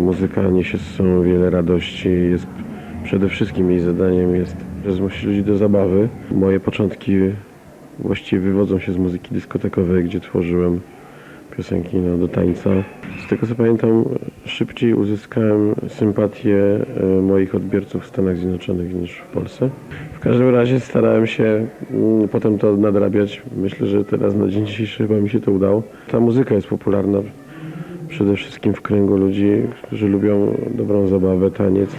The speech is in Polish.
muzyka niesie z sobą wiele radości. Jest przede wszystkim jej zadaniem jest zmusić ludzi do zabawy. Moje początki właściwie wywodzą się z muzyki dyskotekowej, gdzie tworzyłem piosenki no, do tańca. Z tego co pamiętam, szybciej uzyskałem sympatię e, moich odbiorców w Stanach Zjednoczonych niż w Polsce. W każdym razie starałem się mm, potem to nadrabiać. Myślę, że teraz na dzień dzisiejszy chyba mi się to udało. Ta muzyka jest popularna przede wszystkim w kręgu ludzi, którzy lubią dobrą zabawę, taniec.